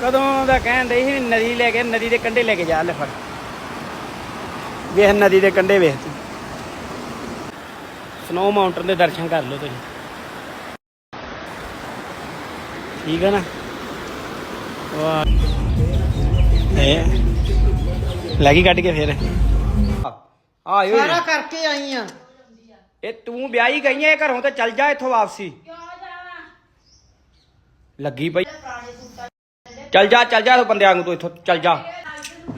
ਕਦੋਂ ਦਾ ਕਹਿੰਦੇ ਸੀ ਨਦੀ ਲੈ ਕੇ ਨਦੀ ਦੇ ਕੰਢੇ ਲੈ ਕੇ ਜਾ ਲੈ ਫੜ। ਵੇਖ ਨਦੀ ਦੇ ਕੰਢੇ ਵੇਖ ਤੂੰ। ਸਨੋ ਮਾਊਂਟਨ ਦੇ ਦਰਸ਼ਨ ਕਰ ਲਓ ਤੁਸੀਂ। ਠੀਕ ਹੈ ਨਾ? ਵਾਹ। ਇਹ ਲੱਗੀ ਕੱਢ ਕੇ ਫੇਰ। ਆਇਓ ਸਾਰਾ ਕਰਕੇ ਆਈ ਆ। ਇਹ ਤੂੰ ਵਿਆਹੀ ਗਈ ਐ ਘਰੋਂ ਤੇ ਚੱਲ ਜਾ ਇੱਥੋਂ ਵਾਪਸੀ। ਲੱਗੀ ਪਈ। ਚੱਲ ਜਾ ਚੱਲ ਜਾ ਤੂੰ ਬੰਦਿਆਂ ਨੂੰ ਤੂੰ ਇੱਥੋਂ ਚੱਲ ਜਾ।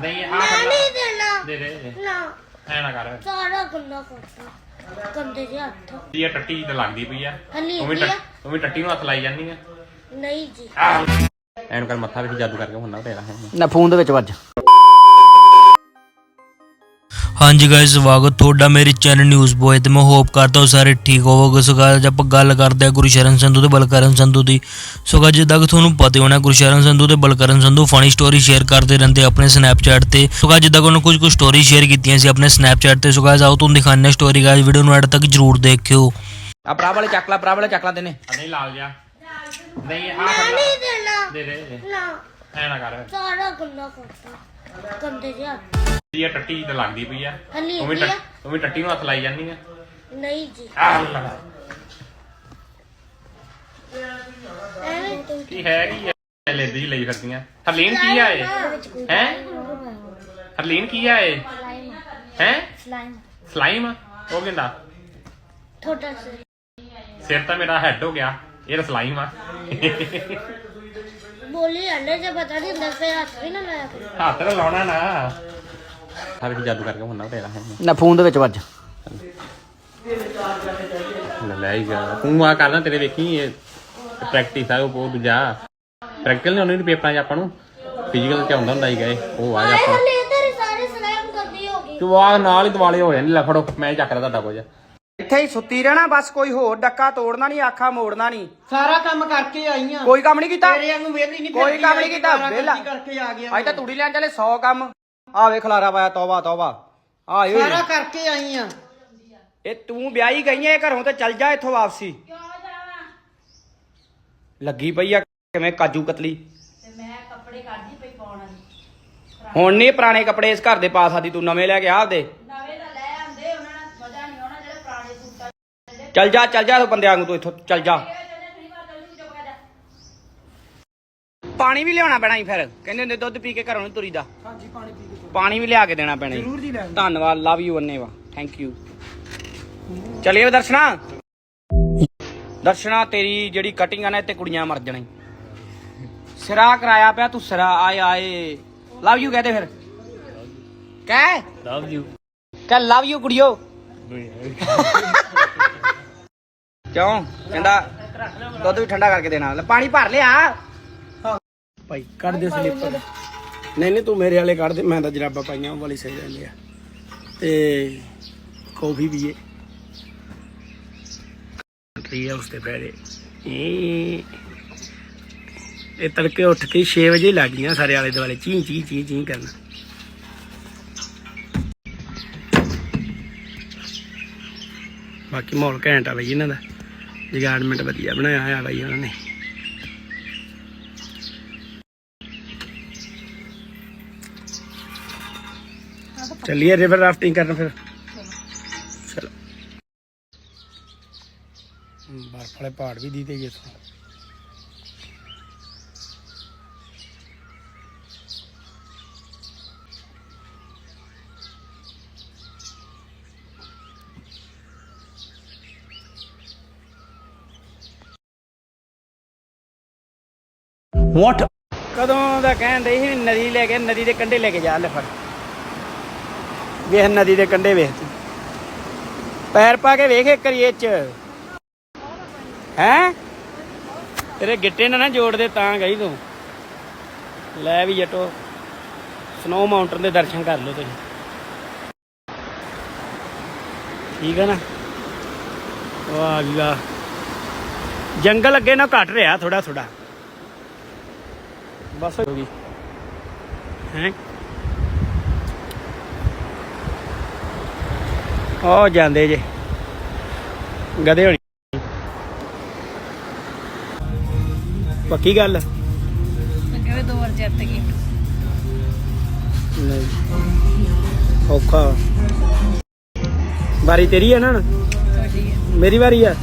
ਨਹੀਂ ਆ ਮੈਂ ਨਹੀਂ ਦੇਣਾ। ਦੇ ਦੇ ਦੇ। ਨਾ। ਐ ਨਾ ਕਰ। ਸਾਰਾ ਗੰਦਾ ਕਰਤਾ। ਗੰਦੇ ਜਿਹੇ ਹੱਥ। ਇਹ ਟੱਟੀ ਤੇ ਲੱਗਦੀ ਪਈ ਆ। ਹਲੀ ਤੂੰ ਵੀ ਟੱਟ- ਤੂੰ ਵੀ ਟੱਟੀ ਨੂੰ ਹੱਥ ਲਾਈ ਜਾਂਦੀ ਆ। ਨਹੀਂ ਜੀ। ਐਨ ਕਰ ਮੱਥਾ ਵੀ ਜਾਦੂ ਕਰਕੇ ਹੁੰਨਾ ਤੇਰਾ ਹੈ ਨਾ ਫੋਨ ਦੇ ਵਿੱਚ ਵੱਜ। ਹਾਂਜੀ ਗਾਇਸ ਸਵਾਗਤ ਤੁਹਾਡਾ ਮੇਰੇ ਚੈਨਲ ਨਿਊਜ਼ ਬੋਏ ਤੇ। ਮੈਂ ਹੋਪ ਕਰਦਾ ਹਾਂ ਸਾਰੇ ਠੀਕ ਹੋਵੋਗੇ। ਸੋ ਅੱਜ ਆਪਾਂ ਗੱਲ ਕਰਦੇ ਹਾਂ ਗੁਰਸ਼ਰਨ ਸੰਧੂ ਤੇ ਬਲਕਰਨ ਸੰਧੂ ਦੀ। ਸੋ guys, ਜਿੱਦਾਂ ਕਿ ਤੁਹਾਨੂੰ ਪਤਾ ਹੀ ਹੋਣਾ ਗੁਰਸ਼ਰਨ ਸੰਧੂ ਤੇ Balkaran Sandhu funny story share ਕਰਦੇ ਰਹਿੰਦੇ ਆਪਣੇ ਸਨੈਪਚੈਟ ਤੇ। ਸੋ guys, ਜਿੱਦਾਂ ਕਿ ਉਹਨਾਂ ਕੁਝ ਕੁ ਸਟੋਰੀ ਸ਼ੇਅਰ ਕੀਤੀਆਂ ਸੀ ਆਪਣੇ ਸਨੈਪਚੈਟ ਤੇ। ਸੋ guys, ਆਓ ਤੁਹਾਨੂੰ ਦਿਖਾਉਂਦੇ ਸਟੋਰੀ ਗਾਇਸ ਵੀਡੀਓ ਨੂੰ ਐਡ ਤੱਕ ਜਰੂਰ ਦੇਖਿਓ। ਆ ਭਰਾ ਵਾਲੇ ਚੱਕ ਲਾ ਭਰਾ ਵਾਲੇ ਚੱਕ ਲਾ ਤੈਨੇ। ਨਹੀਂ ਲਾਲ ਜਾ ਨਹੀਂ ਆ ਨਹੀਂ ਦੇਣਾ। ਦੇ ਦੇ। ਨਾ। ਐ ਨਾ ਕਰ। ਸਾਰਾ ਗੰਦਾ ਕਰਤਾ ਗੰਦੇ ਜਿਹੇ ਇਹ ਟੱਟੀ ਤੇ ਲੱਗਦੀ ਪਈ ਆ। ਹਲੀ ਤੂੰ ਵੀ ਟੱਟ- ਤੂੰ ਵੀ ਟੱਟੀ ਨੂੰ ਹੱਥ ਲਾਈ ਜਾਂਦੀ ਆ। ਨਹੀਂ ਜੀ। ਐਵੇਂ ਤੂੰ ਕੀ ਹੈ ਕੀ ਹੈ? ਲੈਦੀ ਲਈ ਫਿਰਦੀਆਂ। ਹਰਲੀਨ ਕੀ ਆ ਇਹ? ਹੈ? ਹਰਲੀਨ ਕੀ ਆ ਇਹ? ਹੈ? ਸਲਾਈਮ। ਸਲਾਈਮ? ਉਹ ਕਹਿੰਦਾ ਥੋੜਾ ਸਿਰ। ਤਾਂ ਮੇਰਾ ਹੈਡ ਹੋ ਗਿਆ। ਇਹ ਸਲਾਈਮ ਆ। ਬੋਲੀ ਅੰਡੇ ਜੇ ਪਤਾ ਨਹੀਂ ਹੁੰਦਾ ਫਿਰ ਹੱਥ ਵੀ ਨਾ ਲਾਇਆ। ਹੱਥ ਲਾਉਣਾ ਨਾ। ਹਰ ਵੀ ਜਾਦੂ ਕਰਕੇ ਹੁੰਨਾ ਤੇਰਾ ਹੈ। ਨਾ ਫੋਨ ਦੇ ਵਿੱਚ ਵੱਜ। ਲੈ ਲੈ ਹੀ ਗਿਆ। ਤੂੰ ਆ ਕਰਨਾ ਤੇਰੇ ਵੇਖੀ ਪ੍ਰੈਕਟਿਸ ਆ ਉਹ ਬਹੁਤ ਦੂਜਾ ਪ੍ਰੈਕਟੀਕਲ ਨਹੀਂ ਉਹਨੇ ਪੇਪਰਾਂ 'ਚ ਆਪਾਂ ਨੂੰ ਫਿਜ਼ੀਕਲ 'ਚ ਆਉਂਦਾ ਹੁੰਦਾ ਹੀ ਗਏ ਉਹ ਆ ਜਾ ਆਪਾਂ ਤੂੰ ਆ ਨਾਲ ਹੀ ਦਿਵਾਲੇ ਹੋ ਜਾਂਦੇ ਲੈ ਫੜੋ ਮੈਂ ਚੱਕਦਾ ਤੁਹਾਡਾ ਕੁਝ। ਇੱਥੇ ਹੀ ਸੁੱਤੀ ਰਹਿਣਾ ਬਸ ਕੋਈ ਹੋਰ ਡੱਕਾ ਤੋੜਨਾ ਨਹੀਂ ਆਖਾ ਮੋੜਨਾ ਨਹੀਂ। ਸਾਰਾ ਕੰਮ ਕਰਕੇ ਆਈ ਆ ਕੋਈ ਕੰਮ ਨਹੀਂ ਕੀਤਾ। ਤੇਰੇ ਵਾਂਗੂ ਵੇਲੀ ਨਹੀਂ ਕੋਈ ਕੰਮ ਨਹੀਂ ਕੀਤਾ ਵਿਹਲਾ। ਕਰਕੇ ਆ ਗਿਆ। ਅੱਜ ਤਾਂ ਤੂੜੀ ਲੈਣ ਚਲੇ 100 ਕੰਮ। ਆ ਵੇ ਖਲਾਰਾ ਪਾਇਆ ਤੋਬਾ ਤੋਬਾ। ਆਇਓ ਸਾਰਾ ਕਰਕੇ ਆਈ ਆ। ਇਹ ਤੂੰ ਵਿਆਹੀ ਗਈ ਐ ਘਰੋਂ ਤੇ ਚੱਲ ਜਾ ਇੱਥੋਂ ਵਾਪਸੀ। ਲੱਗੀ ਪਈ ਆ ਕਿਵੇਂ ਕਾਜੂ ਕਤਲੀ? ਤੇ ਮੈਂ ਕੱਪੜੇ ਕੱਢਦੀ ਪਈ ਪਾਉਣ ਹੁਣ ਨਹੀਂ ਪੁਰਾਣੇ ਕੱਪੜੇ ਇਸ ਘਰ ਦੇ ਪਾ ਸਕਦੀ ਤੂੰ ਨਵੇਂ ਲੈ ਕੇ ਆ ਆਪਦੇ? ਨਵੇਂ ਤਾਂ ਲੈ ਆਂਦੇ ਉਹਨਾਂ ਨਾਲ ਮਜ਼ਾ ਨਹੀਂ ਆਉਣਾ ਜਿਹੜੇ ਪੁਰਾਣੇ ਸੂਟਾਂ ਚੱਲ ਜਾ ਚੱਲ ਜਾ ਤੂੰ ਬੰਦਿਆਂ ਨੂੰ ਤੂੰ ਇੱਥੋਂ ਚੱਲ ਜਾ। ਪਾਣੀ ਵੀ ਲਿਆਉਣਾ ਪੈਣਾ ਹੀ ਫਿਰ। ਕਹਿੰਦੇ ਹੁੰਦੇ ਦੁੱਧ ਪੀ ਕੇ ਘਰੋਂ ਨਹੀਂ ਤੁਰੀਦਾ। ਹਾਂਜੀ ਪਾਣੀ ਪੀ ਕੇ ਪਾਣੀ ਵੀ ਲਿਆ ਕੇ ਦੇਣਾ ਪੈਣਾ ਜ਼ਰੂਰ ਜੀ ਧੰਨਵਾਦ ਲਵ ਯੂ ਅੰਨੇਵਾ ਥੈਂਕ ਯੂ ਚਲਿਏ ਵੇ ਦਰਸ਼ਨਾ। ਦਰਸ਼ਨਾ ਤੇਰੀ ਜਿਹੜੀ ਕਟਿੰਗ ਆ ਨਾ ਤੇ ਕੁੜੀਆਂ ਮਰ ਜਾਣਾ। ਸਿਰਾ ਕਰਾਇਆ ਪਿਆ ਤੂੰ ਸਿਰਾ ਆਏ ਆਏ। ਲਵ ਯੂ ਕਹਦੇ ਫਿਰ। ਕਹਿ? ਲਵ ਯੂ ਕਹਿ ਲਵ ਯੂ ਕੁੜੀਓ। ਕਿਉਂ? ਕਹਿੰਦਾ ਦੁੱਧ ਵੀ ਠੰਡਾ ਕਰਕੇ ਦੇਣਾ। ਲੈ ਪਾਣੀ ਭਰ ਲਿਆ। ਭਾਈ, ਕੱਢ ਦੇ ਸਲਿੱਪਰ ਨਹੀਂ ਨਹੀਂ, ਤੂੰ ਮੇਰੇ ਵਾਲੇ ਕੱਢ ਦੇ, ਮੈਂ ਤਾਂ ਜਰਾਬਾਂ ਪਾਈਆਂ, ਉਹ ਵਾਲੀ ਸਹੀ ਰਹਿੰਦੀ ਆ। ਤੇ ਕੌਫੀ ਵੀ ਏ ਟਰੀ ਆ ਉਸਤੇ ਪੈਰੇ ਇਹ ਤੜਕੇ ਉੱਠ ਕੇ 6 ਵਜੇ ਲੱਗ ਗਈਆਂ ਸਾਰੇ ਆਲੇ ਦੁਆਲੇ, ਚੀਂ ਚੀਂ ਚੀਂ ਚੀਂ ਕਰਨਾ। ਬਾਕੀ ਮਾਹੌਲ ਘੈਂਟ ਆ ਬਈ ਇਹਨਾਂ ਦਾ। ਜਗਾਰਡਮੈਂਟ ਵਧੀਆ ਬਣਾਇਆ ਹੋਇਆ ਬਈ ਉਹਨਾਂ ਨੇ। ਚੱਲੀਏ ਰਿਵਰ ਰਾਫਟਿੰਗ ਕਰਨ ਫਿਰ। ਚਲੋ। ਬਰਫ ਵਾਲੇ ਪਹਾੜ ਵੀ ਦੀਦੇ ਜੀ ਇੱਥੋਂ। ਵਾਟ ਕਦੋਂ ਦਾ ਕਹਿੰਦੇ ਸੀ ਨਦੀ ਲੈ ਕੇ ਨਦੀ ਦੇ ਕੰਢੇ ਲੈ ਕੇ ਜਾ ਲੈ ਫੜ ਵੇਖ ਨਦੀ ਦੇ ਕੰਢੇ ਵੇਖ ਤੂੰ। ਪੈਰ ਪਾ ਕੇ ਵੇਖ ਇੱਕ ਵਾਰੀ ਚ। ਹੈ? ਤੇਰੇ ਗਿੱਟੇ ਨਾਲ ਨਾ ਜੋੜ ਦੇ ਤਾਂ ਗਈ ਤੂੰ। ਲੈ ਵੀ ਜਟੋ ਸਨੋ ਮਾਊਂਟਨ ਦੇ ਦਰਸ਼ਨ ਕਰ ਲਓ ਤੁਸੀਂ। ਠੀਕ ਹੈ ਨਾ? ਵਾਹ ਜੀ ਜੰਗਲ ਅੱਗੇ ਨਾ ਘਟ ਰਿਹਾ ਥੋੜਾ ਥੋੜਾ ਬਸ ਹੋ ਗਈ। ਹੈ? ਉਹ ਜਾਂਦੇ ਜੇ। ਗਦੇ ਹੋਣੀ। ਪੱਕੀ ਗੱਲ? ਲੱਗੇ ਹੋਏ ਦੋ ਵਾਰ ਹੁਣ ਜਿੱਤ ਗਈ। ਨਹੀਂ। ਔਖਾ। ਵਾਰੀ ਤੇਰੀ ਹੈ ਨਾ ਹੁਣ? ਤੁਹਾਡੀ ਹੈ ਮੇਰੀ ਵਾਰੀ ਆ?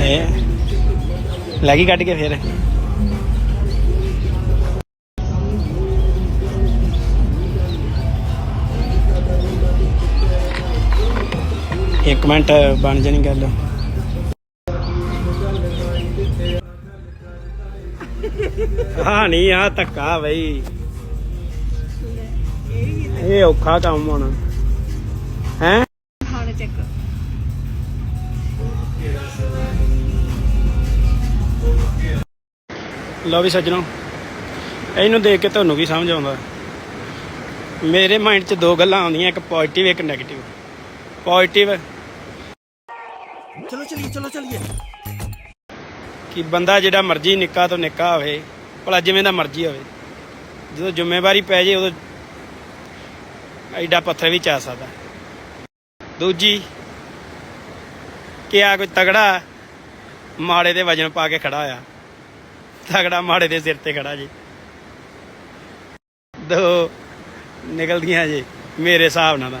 ਇਹ ਲੱਗੀ ਕੱਢ ਕੇ ਫਿਰ। ਇੱਕ ਮਿੰਟ ਬਣ ਜਾਣੀ ਗੱਲ। ਹਾਂ ਨਹੀਂ ਆ ਧੱਕਾ ਬਈ। ਇਹ ਔਖਾ ਕੰਮ ਹੋਣਾ। ਹੈ? ਚੱਕ। ਲਓ ਵੀ ਸੱਜਣੋ ਇਹਨੂੰ ਦੇਖ ਕੇ ਤੁਹਾਨੂੰ ਵੀ ਸਮਝ ਆਉਂਦਾ। ਮੇਰੇ ਮਾਈਂਡ 'ਚ ਦੋ ਗੱਲਾਂ ਆਉਂਦੀਆਂ ਇੱਕ ਪੋਜ਼ਿਟਿਵ ਇੱਕ 네ਗੇਟਿਵ ਪੋਜ਼ਿਟਿਵ ਚਲੋ ਚਲੀਏ ਚਲੋ ਚਲੀਏ। ਕਿ ਬੰਦਾ ਜਿਹੜਾ ਮਰਜ਼ੀ ਨਿੱਕਾ ਤੋਂ ਨਿੱਕਾ ਹੋਵੇ, ਭਲਾ ਜਿਵੇਂ ਦਾ ਮਰਜ਼ੀ ਹੋਵੇ, ਜਦੋਂ ਜ਼ਿੰਮੇਵਾਰੀ ਪੈ ਜੇ ਉਦੋਂ ਐਡਾ ਪੱਥਰ ਵੀ ਚਾ ਸਕਦਾ। ਦੂਜੀ, ਕਿ ਆ ਕੋਈ ਤਗੜਾ ਮਾੜੇ ਦੇ ਵਜਨ ਪਾ ਕੇ ਖੜਾ ਆ ਤਗੜਾ ਮਾੜੇ ਦੇ ਸਿਰ ਤੇ ਖੜਾ ਜੀ। ਦੋ, ਨਿਕਲਦੀਆਂ ਜੀ ਮੇਰੇ ਹਿਸਾਬ ਨਾਲ ਤਾਂ।